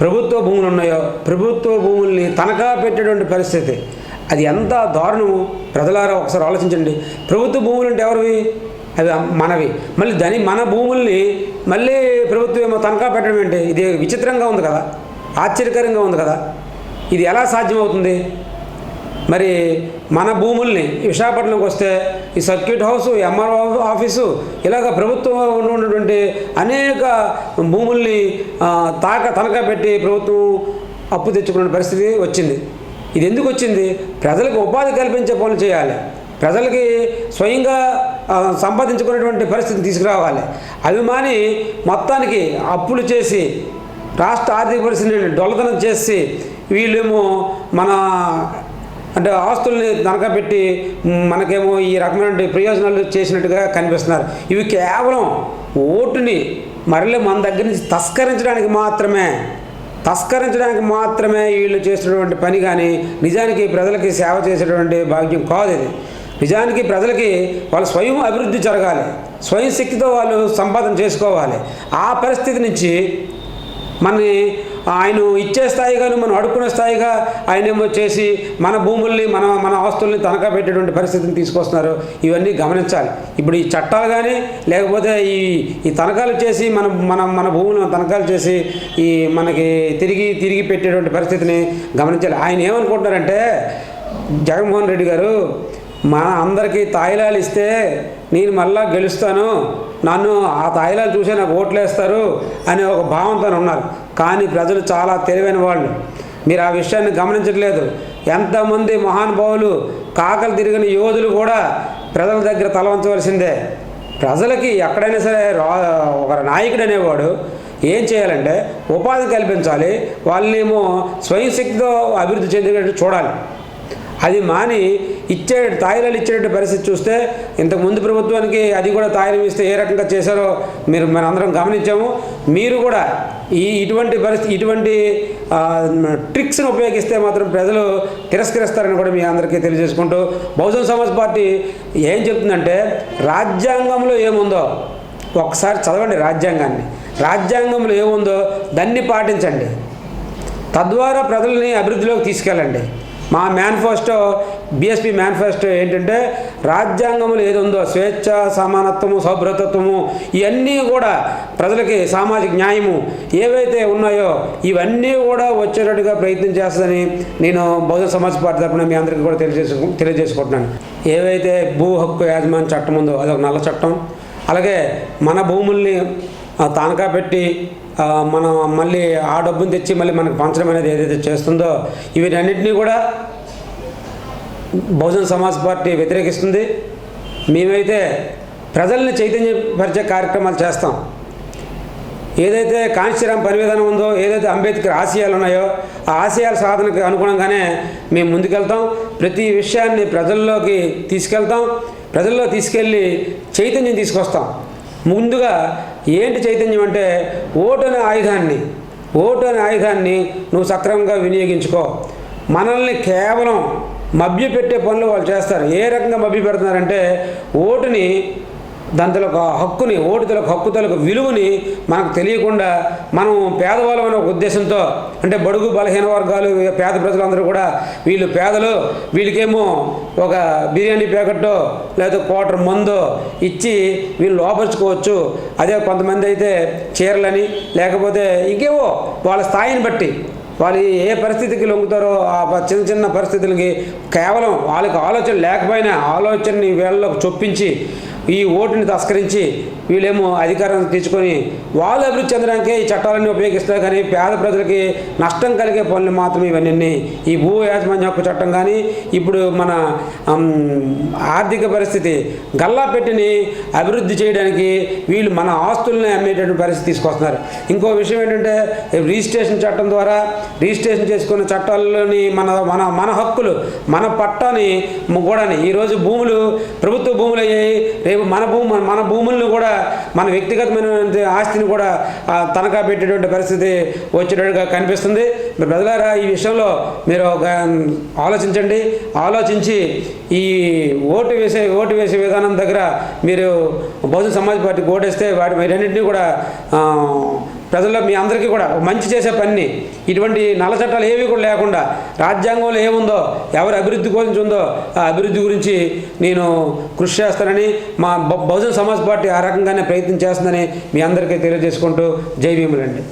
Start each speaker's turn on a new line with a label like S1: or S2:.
S1: ప్రభుత్వ భూములు ఉన్నాయో ప్రభుత్వ భూముల్ని తనఖా పెట్టేటువంటి పరిస్థితి. అది ఎంత దారుణము. ప్రజలారా ఒకసారి ఆలోచించండి. ప్రభుత్వ భూములు అంటే ఎవరివి? అవి మనవి. మళ్ళీ దాని మన భూముల్ని మళ్ళీ ప్రభుత్వం ఏమో తనఖా పెట్టడం ఏంటి? ఇది విచిత్రంగా ఉంది కదా. ఆశ్చర్యకరంగా ఉంది కదా. ఇది ఎలా సాధ్యమవుతుంది? మరి మన భూముల్ని విశాఖపట్నంకి వస్తే ఈ సర్క్యూట్ హౌస్ ఎంఆర్ఓ ఆఫీసు ఇలాగ ప్రభుత్వం ఉన్నటువంటి అనేక భూముల్ని తాక తనఖా పెట్టి ప్రభుత్వం అప్పు తెచ్చుకున్న పరిస్థితి వచ్చింది. ఇది ఎందుకు వచ్చింది? ప్రజలకు ఉపాధి కల్పించే పనులు చేయాలి. ప్రజలకి స్వయంగా సంపాదించుకునేటువంటి పరిస్థితిని తీసుకురావాలి. అభిమాని మొత్తానికి అప్పులు చేసి రాష్ట్ర ఆర్థిక పరిస్థితిని డొలతనం చేసి వీళ్ళేమో మన అంటే ఆస్తుల్ని తనఖా పెట్టి మనకేమో ఈ రకమైన ప్రయోజనాలు చేసినట్టుగా కనిపిస్తున్నారు. ఇవి కేవలం ఓటుని మరలే మన దగ్గర నుంచి తస్కరించడానికి మాత్రమే తస్కరించడానికి మాత్రమే వీళ్ళు చేసినటువంటి పని కానీ నిజానికి ప్రజలకి సేవ చేసేటువంటి భాగ్యం కాదు ఇది. నిజానికి ప్రజలకి వాళ్ళ స్వయం అభివృద్ధి జరగాలి స్వయం శక్తితో వాళ్ళు సంపాదన చేసుకోవాలి. ఆ పరిస్థితి నుంచి మనని ఆయన ఇచ్చే స్థాయిగాను మనం అడుక్కునే స్థాయిగా ఆయన ఏమో చేసి మన భూముల్ని మన మన ఆస్తుల్ని తనఖా పెట్టేటువంటి పరిస్థితిని తీసుకొస్తున్నారు. ఇవన్నీ గమనించాలి. ఇప్పుడు ఈ చట్టాలు కానీ లేకపోతే ఈ ఈ తనఖాలు చేసి మన మన మన భూములను తనఖాలు చేసి ఈ మనకి తిరిగి తిరిగి పెట్టేటువంటి పరిస్థితిని గమనించాలి. ఆయన ఏమనుకుంటున్నారంటే జగన్మోహన్ రెడ్డి గారు మన అందరికీ తాయిలాలు ఇస్తే నేను మళ్ళా గెలుస్తాను. నన్ను ఆ తాయిలాలు చూసే నాకు ఓట్లేస్తారు అనే ఒక భావంతో ఉన్నారు. కానీ ప్రజలు చాలా తెలివైన వాళ్ళు. మీరు ఆ విషయాన్ని గమనించట్లేదు. ఎంతమంది మహానుభావులు కాకలు తిరిగిన యోధులు కూడా ప్రజల దగ్గర తలవంచవలసిందే. ప్రజలకి ఎక్కడైనా సరే రా ఒక నాయకుడు అనేవాడు ఏం చేయాలంటే ఉపాధి కల్పించాలి. వాళ్ళేమో స్వయంశక్తితో అభివృద్ధి చెందినట్టు చూడాలి. అది మాని ఇచ్చే తాయిలాలు ఇచ్చేటట్టు పరిస్థితి చూస్తే ఇంతకు ముందు ప్రభుత్వానికి అది కూడా తాయిలం ఇస్తే ఏ రకంగా చేశారో మీరు మన అందరం గమనించాము. మీరు కూడా ఈ ఇటువంటి పరిస్థితి ఇటువంటి ట్రిక్స్ను ట్రిక్స్ని ఉపయోగిస్తే మాత్రం ప్రజలు తిరస్కరిస్తారని కూడా మీ అందరికీ తెలియజేసుకుంటూ బహుజన్ సమాజ్ పార్టీ ఏం చెప్తుందంటే రాజ్యాంగంలో ఏముందో ఒకసారి చదవండి రాజ్యాంగాన్ని. రాజ్యాంగంలో ఏముందో దాన్ని పాటించండి. తద్వారా ప్రజల్ని అభివృద్ధిలోకి తీసుకెళ్ళండి. మా మేనిఫెస్టో బీఎస్పీ మేనిఫెస్టో ఏంటంటే రాజ్యాంగంలో ఏది ఉందో స్వేచ్ఛ సమానత్వము సౌభ్రతత్వము ఇవన్నీ కూడా ప్రజలకి సామాజిక న్యాయము ఏవైతే ఉన్నాయో ఇవన్నీ కూడా వచ్చేటట్టుగా ప్రయత్నం చేస్తుందని నేను బహుజన సమాజ్ పార్టీ తరఫున మీ అందరికీ కూడా తెలియజేసు తెలియజేసుకుంటున్నాను. ఏవైతే భూ హక్కు యాజమాన్య చట్టం ఉందో అదొక నల్ల చట్టం. అలాగే మన భూముల్ని తానకా పెట్టి మనం మళ్ళీ ఆ డబ్బును తెచ్చి మళ్ళీ మనకు పంచడం అనేది ఏదైతే చేస్తుందో వీటన్నిటినీ కూడా బహుజన సమాజ్ పార్టీ వ్యతిరేకిస్తుంది. మేమైతే ప్రజల్ని చైతన్యపరిచే కార్యక్రమాలు చేస్తాం. ఏదైతే కాంశీరామ్ పని ఉందో ఏదైతే అంబేద్కర్ ఆశయాలు ఉన్నాయో ఆ ఆశయాల సాధనకు అనుగుణంగానే మేము ముందుకెళ్తాం. ప్రతి విషయాన్ని ప్రజల్లోకి తీసుకెళ్తాం. ప్రజల్లో తీసుకెళ్ళి చైతన్యం తీసుకొస్తాం. ముందుగా ఏంటి చైతన్యం అంటే ఓటు అనే ఆయుధాన్ని ఓటు అనే ఆయుధాన్ని నువ్వు సక్రమంగా వినియోగించుకో. మనల్ని కేవలం మభ్యపెట్టే పనులు వాళ్ళు చేస్తారు. ఏ రకంగా మభ్య పెడుతున్నారంటే ఓటుని దాని హక్కుని ఓటు తలకు హక్కు తలకు విలువని మనకు తెలియకుండా మనం పేదవాళ్ళం అనే ఒక ఉద్దేశంతో అంటే బడుగు బలహీన వర్గాలు పేద ప్రజలందరూ కూడా వీళ్ళు పేదలు వీళ్ళకేమో ఒక బిర్యానీ ప్యాకెట్టో లేదా క్వార్టర్ మందో ఇచ్చి వీళ్ళు లోపరుచుకోవచ్చు. అదే కొంతమంది అయితే చీరలని లేకపోతే ఇంకేవో వాళ్ళ స్థాయిని బట్టి వాళ్ళు ఏ పరిస్థితికి లొంగుతారో ఆ చిన్న చిన్న పరిస్థితులకి కేవలం వాళ్ళకి ఆలోచన లేకపోయినా ఆలోచనని వీళ్ళకు చొప్పించి ఈ ఓటుని తస్కరించి వీళ్ళేమో అధికారం తీసుకొని వాళ్ళు అభివృద్ధి చెందడానికే ఈ చట్టాలన్నీ ఉపయోగిస్తారు కానీ పేద ప్రజలకి నష్టం కలిగే పనులు మాత్రం ఇవన్నీ ఈ భూ యాజమాన్య హక్కు చట్టం కానీ ఇప్పుడు మన ఆర్థిక పరిస్థితి గల్లా పెట్టిని అభివృద్ధి చేయడానికి వీళ్ళు మన ఆస్తుల్ని అమ్మేటటువంటి పరిస్థితి తీసుకొస్తున్నారు. ఇంకో విషయం ఏంటంటే రిజిస్ట్రేషన్ చట్టం ద్వారా రిజిస్ట్రేషన్ చేసుకున్న చట్టాల్లోని మన మన మన హక్కులు మన పట్టాని కూడాని ఈరోజు భూములు ప్రభుత్వ భూములు అయ్యాయి. రేపు మన భూమి మన భూములను కూడా మన వ్యక్తిగతమైన ఆస్తిని కూడా తనఖా పెట్టేటువంటి పరిస్థితి వచ్చేటట్టుగా కనిపిస్తుంది. మరి ప్రజలారా ఈ విషయంలో మీరు ఒక ఆలోచించండి. ఆలోచించి ఈ ఓటు వేసే ఓటు వేసే విధానం దగ్గర మీరు బహుజన సమాజ్ పార్టీకి ఓటేస్తే వాటి వీటన్నింటినీ కూడా ప్రజల్లో మీ అందరికీ కూడా మంచి చేసే పని ఇటువంటి నల్ల చట్టాలు ఏవి కూడా లేకుండా రాజ్యాంగంలో ఏముందో ఎవరి అభివృద్ధి గురించి ఉందో ఆ అభివృద్ధి గురించి నేను కృషి చేస్తానని మా బ- బహుజన సమాజ్ పార్టీ ఆ రకంగానే ప్రయత్నం చేస్తుందని మీ అందరికీ తెలియజేసుకుంటూ జై భీములండి.